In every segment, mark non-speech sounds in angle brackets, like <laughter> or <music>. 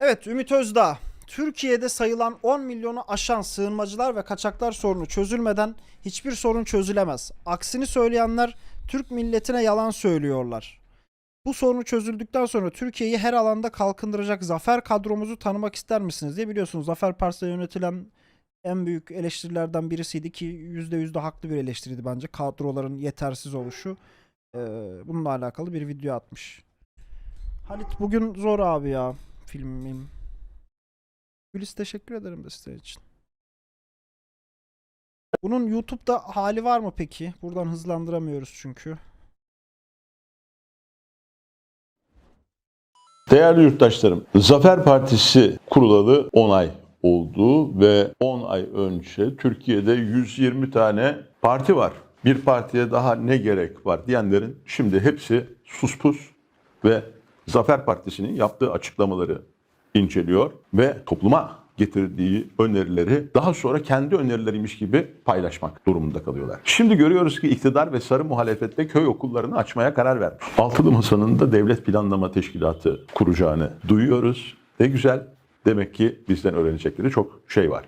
Evet Ümit Özdağ. Türkiye'de sayılan 10 milyonu aşan sığınmacılar ve kaçaklar sorunu çözülmeden hiçbir sorun çözülemez. Aksini söyleyenler Türk milletine yalan söylüyorlar. Bu sorunu çözüldükten sonra Türkiye'yi her alanda kalkındıracak zafer kadromuzu tanımak ister misiniz diye biliyorsunuz. Zafer Partisi'ne yönetilen en büyük eleştirilerden birisiydi ki %100 de haklı bir eleştiriydi bence. Kadroların yetersiz oluşu. Ee, bununla alakalı bir video atmış. Halit bugün zor abi ya filmim. Gülis teşekkür ederim desteği için. Bunun YouTube'da hali var mı peki? Buradan hızlandıramıyoruz çünkü. Değerli yurttaşlarım, Zafer Partisi kurulalı 10 ay oldu ve 10 ay önce Türkiye'de 120 tane parti var. Bir partiye daha ne gerek var diyenlerin şimdi hepsi suspus ve Zafer Partisi'nin yaptığı açıklamaları inceliyor ve topluma getirdiği önerileri daha sonra kendi önerileriymiş gibi paylaşmak durumunda kalıyorlar. Şimdi görüyoruz ki iktidar ve sarı muhalefette köy okullarını açmaya karar vermiş. Altılı Masa'nın da devlet planlama teşkilatı kuracağını duyuyoruz. Ne güzel. Demek ki bizden öğrenecekleri çok şey var.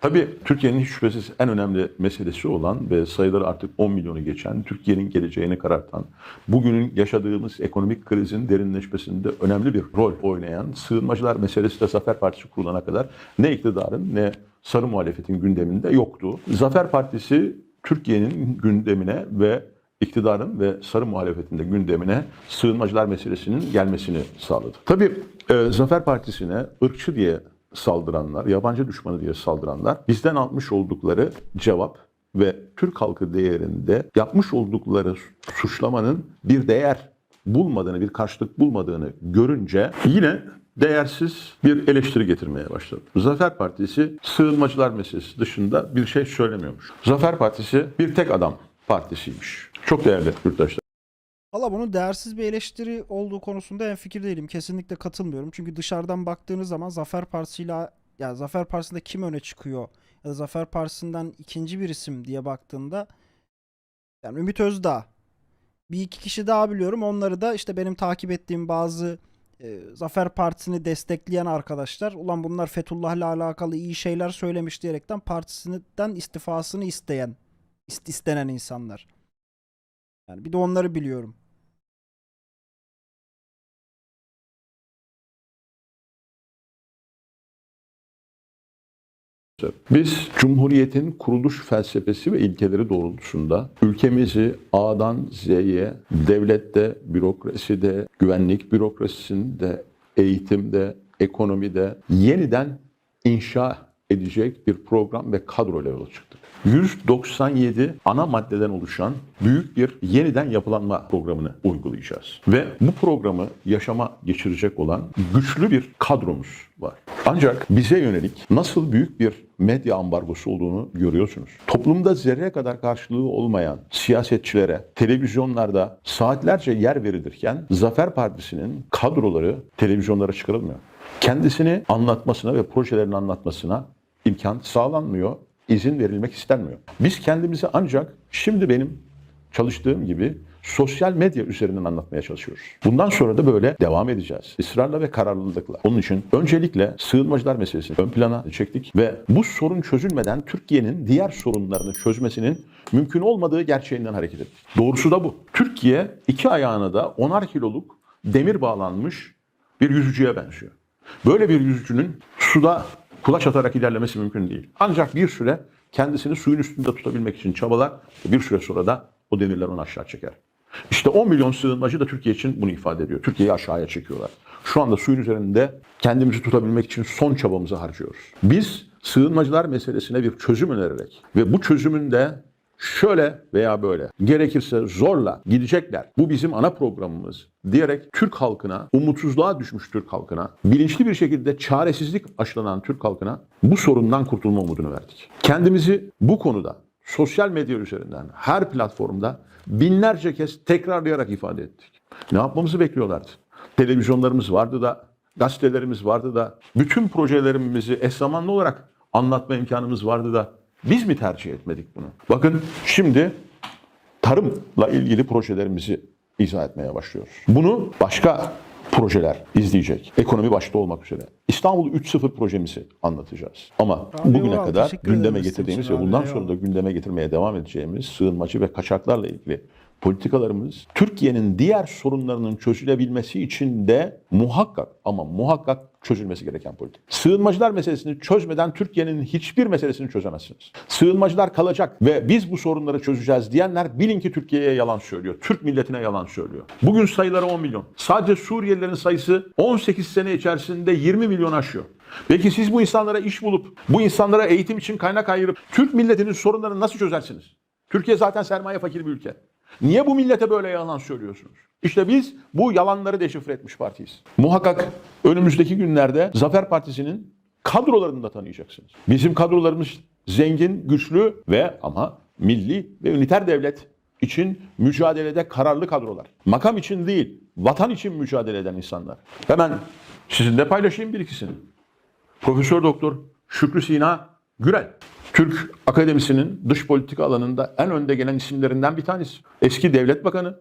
Tabii Türkiye'nin hiç şüphesiz en önemli meselesi olan ve sayıları artık 10 milyonu geçen, Türkiye'nin geleceğini karartan, bugünün yaşadığımız ekonomik krizin derinleşmesinde önemli bir rol oynayan sığınmacılar meselesi de Zafer Partisi kurulana kadar ne iktidarın ne sarı muhalefetin gündeminde yoktu. Zafer Partisi Türkiye'nin gündemine ve iktidarın ve sarı muhalefetinde gündemine sığınmacılar meselesinin gelmesini sağladı. Tabii e, Zafer Partisi'ne ırkçı diye saldıranlar, yabancı düşmanı diye saldıranlar bizden almış oldukları cevap ve Türk halkı değerinde yapmış oldukları suçlamanın bir değer bulmadığını, bir karşılık bulmadığını görünce yine değersiz bir eleştiri getirmeye başladı. Zafer Partisi sığınmacılar meselesi dışında bir şey söylemiyormuş. Zafer Partisi bir tek adam partisiymiş. Çok değerli yurttaşlar. Valla bunun değersiz bir eleştiri olduğu konusunda en fikir değilim. Kesinlikle katılmıyorum. Çünkü dışarıdan baktığınız zaman Zafer Partisi ile ya Zafer Partisi'nde kim öne çıkıyor ya da Zafer Partisi'nden ikinci bir isim diye baktığında yani Ümit Özdağ bir iki kişi daha biliyorum. Onları da işte benim takip ettiğim bazı e, Zafer Partisi'ni destekleyen arkadaşlar ulan bunlar Fethullah'la alakalı iyi şeyler söylemiş diyerekten partisinden istifasını isteyen ist- istenen insanlar. Yani bir de onları biliyorum. Biz Cumhuriyet'in kuruluş felsefesi ve ilkeleri doğrultusunda ülkemizi A'dan Z'ye devlette, bürokraside, güvenlik bürokrasisinde, eğitimde, ekonomide yeniden inşa edecek bir program ve kadroyla yola çıktık. 197 ana maddeden oluşan büyük bir yeniden yapılanma programını uygulayacağız. Ve bu programı yaşama geçirecek olan güçlü bir kadromuz var. Ancak bize yönelik nasıl büyük bir medya ambargosu olduğunu görüyorsunuz. Toplumda zerre kadar karşılığı olmayan siyasetçilere televizyonlarda saatlerce yer verilirken Zafer Partisi'nin kadroları televizyonlara çıkarılmıyor. Kendisini anlatmasına ve projelerini anlatmasına imkan sağlanmıyor, izin verilmek istenmiyor. Biz kendimizi ancak şimdi benim çalıştığım gibi sosyal medya üzerinden anlatmaya çalışıyoruz. Bundan sonra da böyle devam edeceğiz. Israrla ve kararlılıkla. Onun için öncelikle sığınmacılar meselesini ön plana çektik ve bu sorun çözülmeden Türkiye'nin diğer sorunlarını çözmesinin mümkün olmadığı gerçeğinden hareket ettik. Doğrusu da bu. Türkiye iki ayağına da onar kiloluk demir bağlanmış bir yüzücüye benziyor. Böyle bir yüzücünün suda kulaç atarak ilerlemesi mümkün değil. Ancak bir süre kendisini suyun üstünde tutabilmek için çabalar, bir süre sonra da o demirler onu aşağı çeker. İşte 10 milyon sığınmacı da Türkiye için bunu ifade ediyor. Türkiye'yi aşağıya çekiyorlar. Şu anda suyun üzerinde kendimizi tutabilmek için son çabamızı harcıyoruz. Biz sığınmacılar meselesine bir çözüm önererek ve bu çözümün de şöyle veya böyle gerekirse zorla gidecekler. Bu bizim ana programımız diyerek Türk halkına, umutsuzluğa düşmüş Türk halkına, bilinçli bir şekilde çaresizlik aşılanan Türk halkına bu sorundan kurtulma umudunu verdik. Kendimizi bu konuda sosyal medya üzerinden her platformda binlerce kez tekrarlayarak ifade ettik. Ne yapmamızı bekliyorlardı? Televizyonlarımız vardı da, gazetelerimiz vardı da, bütün projelerimizi eş zamanlı olarak anlatma imkanımız vardı da biz mi tercih etmedik bunu? Bakın şimdi tarımla ilgili projelerimizi izah etmeye başlıyoruz. Bunu başka projeler izleyecek. Ekonomi başta olmak üzere. İstanbul 3.0 projemizi anlatacağız. Ama Abi bugüne Ural, kadar gündeme getirdiğimiz ve bundan sonra da gündeme getirmeye devam edeceğimiz sığınmacı ve kaçaklarla ilgili politikalarımız Türkiye'nin diğer sorunlarının çözülebilmesi için de muhakkak ama muhakkak çözülmesi gereken politik. Sığınmacılar meselesini çözmeden Türkiye'nin hiçbir meselesini çözemezsiniz. Sığınmacılar kalacak ve biz bu sorunları çözeceğiz diyenler bilin ki Türkiye'ye yalan söylüyor. Türk milletine yalan söylüyor. Bugün sayıları 10 milyon. Sadece Suriyelilerin sayısı 18 sene içerisinde 20 milyon aşıyor. Peki siz bu insanlara iş bulup, bu insanlara eğitim için kaynak ayırıp Türk milletinin sorunlarını nasıl çözersiniz? Türkiye zaten sermaye fakir bir ülke. Niye bu millete böyle yalan söylüyorsunuz? İşte biz bu yalanları deşifre etmiş partiyiz. Muhakkak önümüzdeki günlerde Zafer Partisi'nin kadrolarını da tanıyacaksınız. Bizim kadrolarımız zengin, güçlü ve ama milli ve üniter devlet için mücadelede kararlı kadrolar. Makam için değil, vatan için mücadele eden insanlar. Hemen sizinle paylaşayım bir ikisini. Profesör Doktor Şükrü Sina Gürel. Türk Akademisi'nin dış politika alanında en önde gelen isimlerinden bir tanesi. Eski devlet bakanı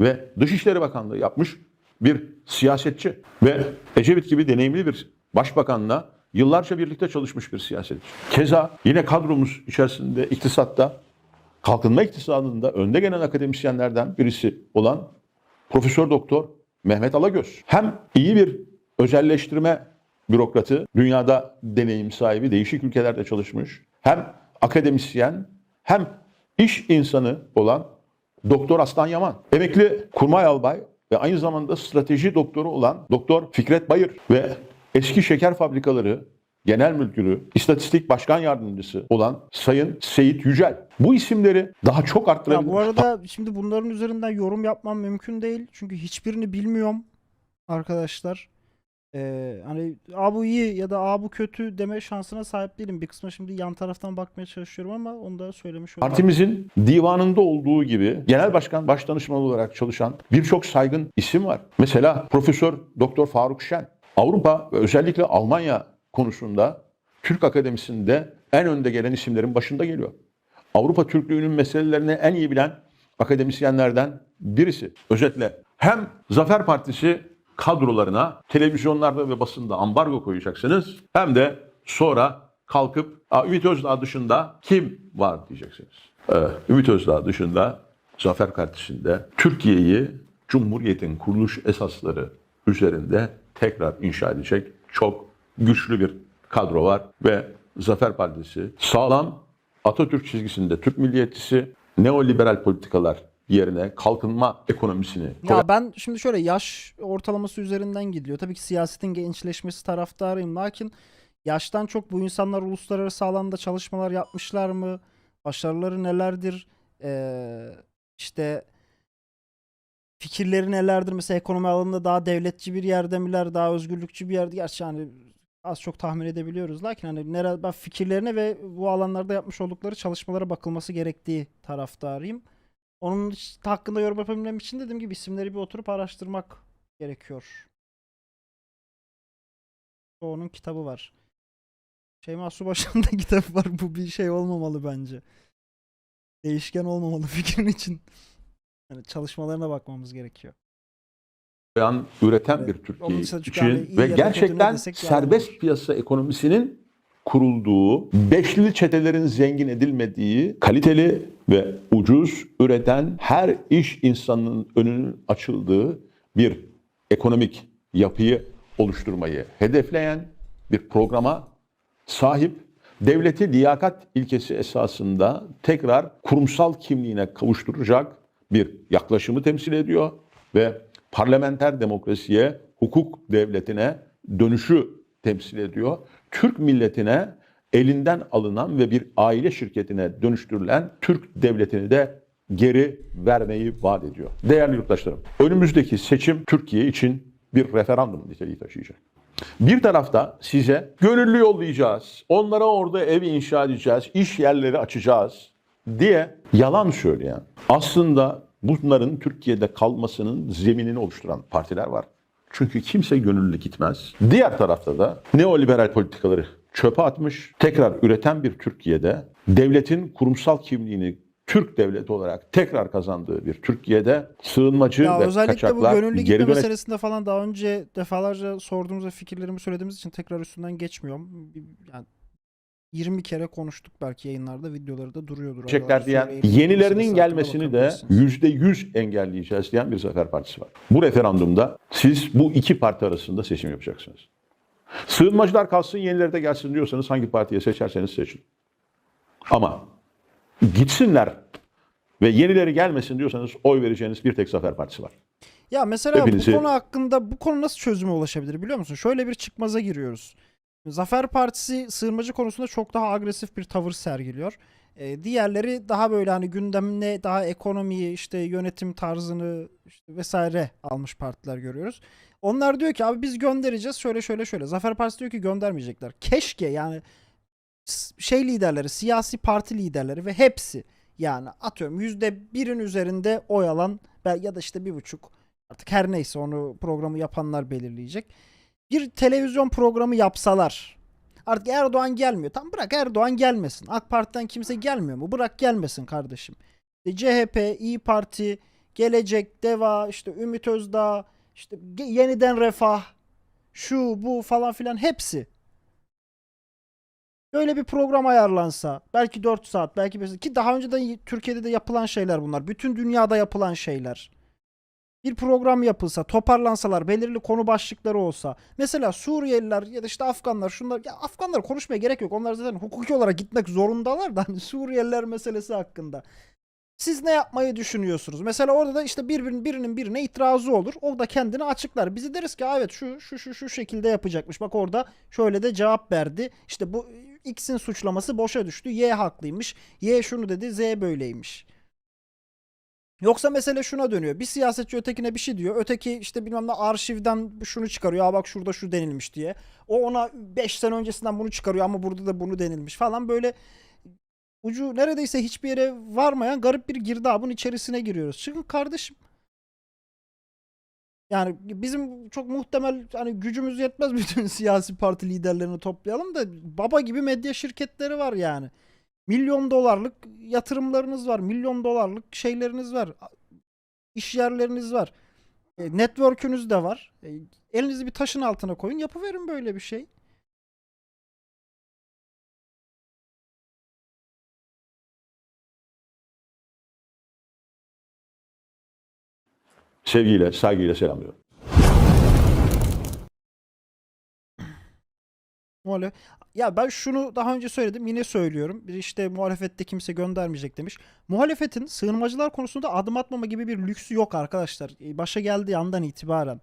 ve Dışişleri Bakanlığı yapmış bir siyasetçi ve Ecevit gibi deneyimli bir başbakanla yıllarca birlikte çalışmış bir siyasetçi. Keza yine kadromuz içerisinde iktisatta kalkınma iktisadında önde gelen akademisyenlerden birisi olan Profesör Doktor Mehmet Alagöz. Hem iyi bir özelleştirme bürokratı, dünyada deneyim sahibi, değişik ülkelerde çalışmış. Hem akademisyen, hem iş insanı olan Doktor Aslan Yaman. Emekli kurmay albay ve aynı zamanda strateji doktoru olan Doktor Fikret Bayır ve eski şeker fabrikaları genel müdürü, istatistik başkan yardımcısı olan Sayın Seyit Yücel. Bu isimleri daha çok Ya arttırabilir. bu arada şimdi bunların üzerinden yorum yapmam mümkün değil. Çünkü hiçbirini bilmiyorum arkadaşlar. Ee, hani a bu iyi ya da a bu kötü deme şansına sahip değilim. Bir kısmına şimdi yan taraftan bakmaya çalışıyorum ama onu da söylemiş olayım. Partimizin divanında olduğu gibi genel başkan başdanışman olarak çalışan birçok saygın isim var. Mesela Profesör Doktor Faruk Şen. Avrupa ve özellikle Almanya konusunda Türk Akademisi'nde en önde gelen isimlerin başında geliyor. Avrupa Türklüğünün meselelerini en iyi bilen akademisyenlerden birisi. Özetle hem Zafer Partisi kadrolarına televizyonlarda ve basında ambargo koyacaksınız hem de sonra kalkıp "Aa, Ümit Özdağ dışında kim var diyeceksiniz. Ee, Ümit Özdağ dışında Zafer Partisi'nde Türkiye'yi Cumhuriyet'in kuruluş esasları üzerinde tekrar inşa edecek çok güçlü bir kadro var ve Zafer Partisi sağlam Atatürk çizgisinde Türk milliyetçisi neoliberal politikalar yerine kalkınma ekonomisini Ya ben şimdi şöyle yaş ortalaması üzerinden gidiyor. Tabii ki siyasetin gençleşmesi taraftarıyım. Lakin yaştan çok bu insanlar uluslararası alanda çalışmalar yapmışlar mı? Başarıları nelerdir? Ee, işte fikirleri nelerdir? Mesela ekonomi alanında daha devletçi bir yerde miler? Daha özgürlükçü bir yerde? Gerçi hani az çok tahmin edebiliyoruz. Lakin hani nere, ben fikirlerine ve bu alanlarda yapmış oldukları çalışmalara bakılması gerektiği taraftarıyım. Onun hakkında yorum yapabilmem için dediğim gibi isimleri bir oturup araştırmak gerekiyor. Onun kitabı var. Şeyma Subaşı'nın da <laughs> kitabı var. Bu bir şey olmamalı bence. Değişken olmamalı <laughs> fikrin için. Yani çalışmalarına bakmamız gerekiyor. koyan, üreten Evet. bir Türkiye için ve gerçekten serbest piyasa ekonomisinin kurulduğu, beşli çetelerin zengin edilmediği, kaliteli ve ucuz üreten her iş insanının önünün açıldığı bir ekonomik yapıyı oluşturmayı hedefleyen bir programa sahip devleti liyakat ilkesi esasında tekrar kurumsal kimliğine kavuşturacak bir yaklaşımı temsil ediyor ve parlamenter demokrasiye, hukuk devletine dönüşü temsil ediyor. Türk milletine elinden alınan ve bir aile şirketine dönüştürülen Türk devletini de geri vermeyi vaat ediyor. Değerli yurttaşlarım, önümüzdeki seçim Türkiye için bir referandum niteliği taşıyacak. Bir tarafta size gönüllü yollayacağız, onlara orada ev inşa edeceğiz, iş yerleri açacağız diye yalan söyleyen, aslında bunların Türkiye'de kalmasının zeminini oluşturan partiler var. Çünkü kimse gönüllü gitmez. Diğer tarafta da neoliberal politikaları çöpe atmış, tekrar üreten bir Türkiye'de devletin kurumsal kimliğini Türk devleti olarak tekrar kazandığı bir Türkiye'de sığınmacı Ya ve özellikle bu kaçaklar gönüllü gitme geri döne meselesinde falan daha önce defalarca sorduğumuz ve fikirlerimi söylediğimiz için tekrar üstünden geçmiyorum. Yani 20 kere konuştuk belki yayınlarda, videoları da duruyordur. Çekler diyen yenilerinin gelmesini de bakabilirsiniz. yüzde yüz engelleyeceğiz diyen bir Zafer Partisi var. Bu referandumda siz bu iki parti arasında seçim yapacaksınız. Sığınmacılar kalsın yenileri de gelsin diyorsanız hangi partiye seçerseniz seçin. Ama gitsinler ve yenileri gelmesin diyorsanız oy vereceğiniz bir tek Zafer Partisi var. Ya mesela Hepinizi- bu konu hakkında bu konu nasıl çözüme ulaşabilir biliyor musun? Şöyle bir çıkmaza giriyoruz. Zafer Partisi sığınmacı konusunda çok daha agresif bir tavır sergiliyor. Ee, diğerleri daha böyle hani gündemine daha ekonomiyi işte yönetim tarzını işte vesaire almış partiler görüyoruz. Onlar diyor ki abi biz göndereceğiz şöyle şöyle şöyle. Zafer Partisi diyor ki göndermeyecekler. Keşke yani şey liderleri, siyasi parti liderleri ve hepsi yani atıyorum yüzde birin üzerinde oy alan ya da işte bir buçuk artık her neyse onu programı yapanlar belirleyecek. Bir televizyon programı yapsalar artık Erdoğan gelmiyor. Tam bırak Erdoğan gelmesin. AK Parti'den kimse gelmiyor mu? Bırak gelmesin kardeşim. İşte CHP, İyi Parti, Gelecek, Deva, işte Ümit Özdağ, işte yeniden Refah, şu bu falan filan hepsi. Böyle bir program ayarlansa belki 4 saat belki 5 ki daha önceden Türkiye'de de yapılan şeyler bunlar. Bütün dünyada yapılan şeyler. Bir program yapılsa, toparlansalar, belirli konu başlıkları olsa. Mesela Suriyeliler ya da işte Afganlar şunlar ya Afganlar konuşmaya gerek yok. Onlar zaten hukuki olarak gitmek zorundalar da hani Suriyeliler meselesi hakkında. Siz ne yapmayı düşünüyorsunuz? Mesela orada da işte birbirinin birinin birine itirazı olur. O da kendini açıklar. Bizi deriz ki "Aa, evet şu şu şu şu şekilde yapacakmış. Bak orada şöyle de cevap verdi. İşte bu X'in suçlaması boşa düştü. Y haklıymış. Y şunu dedi. Z böyleymiş. Yoksa mesele şuna dönüyor. Bir siyasetçi ötekine bir şey diyor. Öteki işte bilmem ne arşivden şunu çıkarıyor. Aa bak şurada şu denilmiş diye. O ona 5 sene öncesinden bunu çıkarıyor ama burada da bunu denilmiş falan böyle ucu neredeyse hiçbir yere varmayan garip bir girdabın içerisine giriyoruz. Çıkın kardeşim. Yani bizim çok muhtemel hani gücümüz yetmez <laughs> bütün siyasi parti liderlerini toplayalım da baba gibi medya şirketleri var yani. Milyon dolarlık yatırımlarınız var. Milyon dolarlık şeyleriniz var. iş yerleriniz var. E, network'ünüz de var. E, elinizi bir taşın altına koyun. Yapıverin böyle bir şey. Sevgiyle, saygıyla selamlıyorum. Muhalef ya ben şunu daha önce söyledim yine söylüyorum. Bir işte muhalefette kimse göndermeyecek demiş. Muhalefetin sığınmacılar konusunda adım atmama gibi bir lüksü yok arkadaşlar. E, Başa geldiği andan itibaren.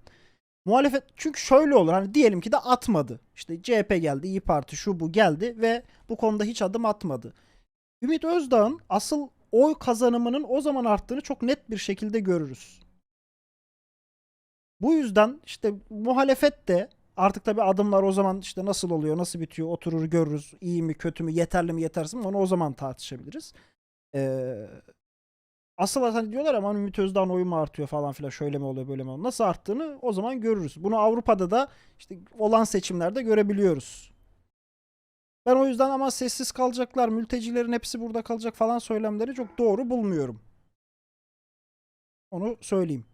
Muhalefet çünkü şöyle olur hani diyelim ki de atmadı. İşte CHP geldi, İyi Parti şu bu geldi ve bu konuda hiç adım atmadı. Ümit Özdağ'ın asıl oy kazanımının o zaman arttığını çok net bir şekilde görürüz. Bu yüzden işte muhalefet de artık tabii adımlar o zaman işte nasıl oluyor, nasıl bitiyor, oturur görürüz. iyi mi, kötü mü, yeterli mi, yetersiz mi onu o zaman tartışabiliriz. Ee, asıl hani diyorlar ama Ümit Özdağ'ın oyu mu artıyor falan filan şöyle mi oluyor böyle mi oluyor. Nasıl arttığını o zaman görürüz. Bunu Avrupa'da da işte olan seçimlerde görebiliyoruz. Ben o yüzden ama sessiz kalacaklar, mültecilerin hepsi burada kalacak falan söylemleri çok doğru bulmuyorum. Onu söyleyeyim.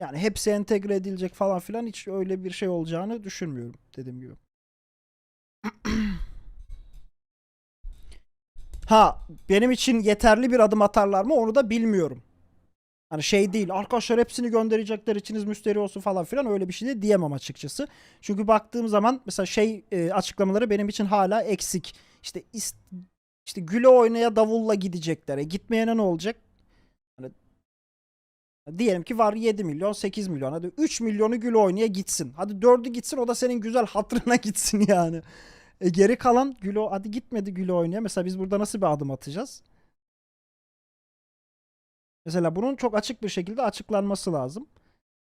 Yani hepsi entegre edilecek falan filan hiç öyle bir şey olacağını düşünmüyorum dediğim gibi. <clears throat> Ha benim için yeterli bir adım atarlar mı onu da bilmiyorum. Hani şey değil arkadaşlar hepsini gönderecekler içiniz müsteri olsun falan filan öyle bir şey de diyemem açıkçası. Çünkü baktığım zaman mesela şey e, açıklamaları benim için hala eksik. İşte is- işte güle oynaya davulla gidecekler. E, gitmeyene ne olacak? Diyelim ki var 7 milyon 8 milyon hadi 3 milyonu gül oynaya gitsin. Hadi 4'ü gitsin o da senin güzel hatırına <laughs> gitsin yani. E geri kalan gül o- hadi gitmedi gül oynaya. Mesela biz burada nasıl bir adım atacağız? Mesela bunun çok açık bir şekilde açıklanması lazım.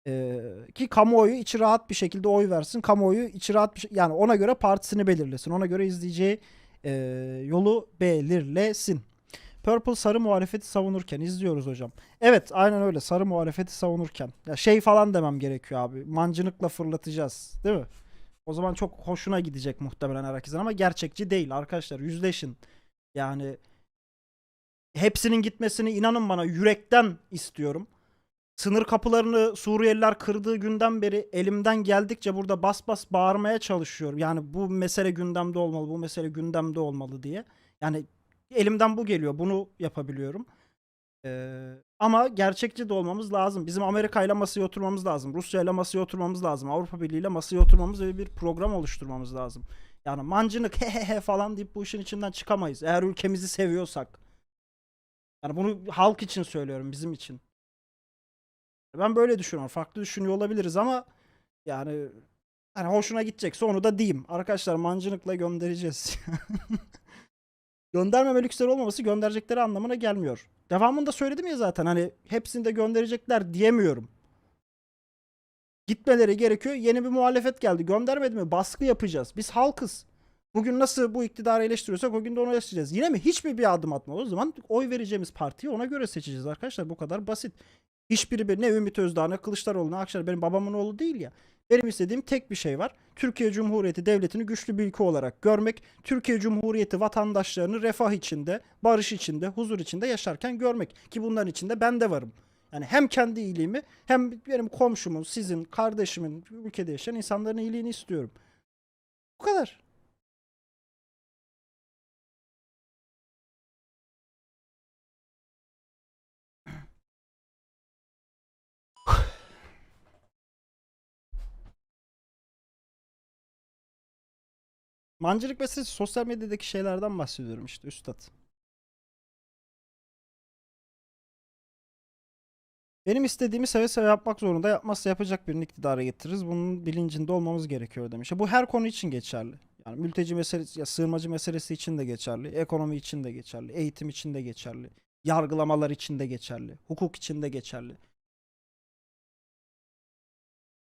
Ee, ki kamuoyu içi rahat bir şekilde oy versin. Kamuoyu içi rahat bir yani ona göre partisini belirlesin. Ona göre izleyeceği e, yolu belirlesin. Purple sarı muhalefeti savunurken izliyoruz hocam. Evet aynen öyle sarı muhalefeti savunurken. Ya şey falan demem gerekiyor abi. Mancınıkla fırlatacağız değil mi? O zaman çok hoşuna gidecek muhtemelen herkesin ama gerçekçi değil arkadaşlar yüzleşin. Yani hepsinin gitmesini inanın bana yürekten istiyorum. Sınır kapılarını Suriyeliler kırdığı günden beri elimden geldikçe burada bas bas bağırmaya çalışıyorum. Yani bu mesele gündemde olmalı, bu mesele gündemde olmalı diye. Yani elimden bu geliyor. Bunu yapabiliyorum. Ee, ama gerçekçi de olmamız lazım. Bizim Amerika ile masaya oturmamız lazım. Rusya ile masaya oturmamız lazım. Avrupa Birliği ile masaya oturmamız ve bir program oluşturmamız lazım. Yani mancınık he he he falan deyip bu işin içinden çıkamayız. Eğer ülkemizi seviyorsak. Yani bunu halk için söylüyorum, bizim için. Ben böyle düşünüyorum. Farklı düşünüyor olabiliriz ama yani hani hoşuna gidecekse onu da diyeyim. Arkadaşlar mancınıkla göndereceğiz. <laughs> Göndermemelikleri olmaması gönderecekleri anlamına gelmiyor. Devamında söyledim ya zaten hani hepsini de gönderecekler diyemiyorum. Gitmeleri gerekiyor. Yeni bir muhalefet geldi. Göndermedi mi? Baskı yapacağız. Biz halkız. Bugün nasıl bu iktidarı eleştiriyorsak o gün de onu eleştireceğiz. Yine mi? Hiçbir bir adım atmalı. O zaman oy vereceğimiz partiyi ona göre seçeceğiz arkadaşlar. Bu kadar basit. Hiçbiri bir ne Ümit Özdağ ne Kılıçdaroğlu ne Akşener benim babamın oğlu değil ya. Benim istediğim tek bir şey var. Türkiye Cumhuriyeti Devleti'ni güçlü bir ülke olarak görmek. Türkiye Cumhuriyeti vatandaşlarını refah içinde, barış içinde, huzur içinde yaşarken görmek. Ki bunların içinde ben de varım. Yani hem kendi iyiliğimi hem benim komşumun, sizin, kardeşimin, ülkede yaşayan insanların iyiliğini istiyorum. Bu kadar. Mancılık meselesi sosyal medyadaki şeylerden bahsediyorum işte üstad. Benim istediğimi seve seve yapmak zorunda yapmazsa yapacak birini iktidara getiririz. Bunun bilincinde olmamız gerekiyor demiş. Bu her konu için geçerli. Yani mülteci meselesi, ya sığınmacı meselesi için de geçerli. Ekonomi için de geçerli. Eğitim için de geçerli. Yargılamalar için de geçerli. Hukuk için de geçerli.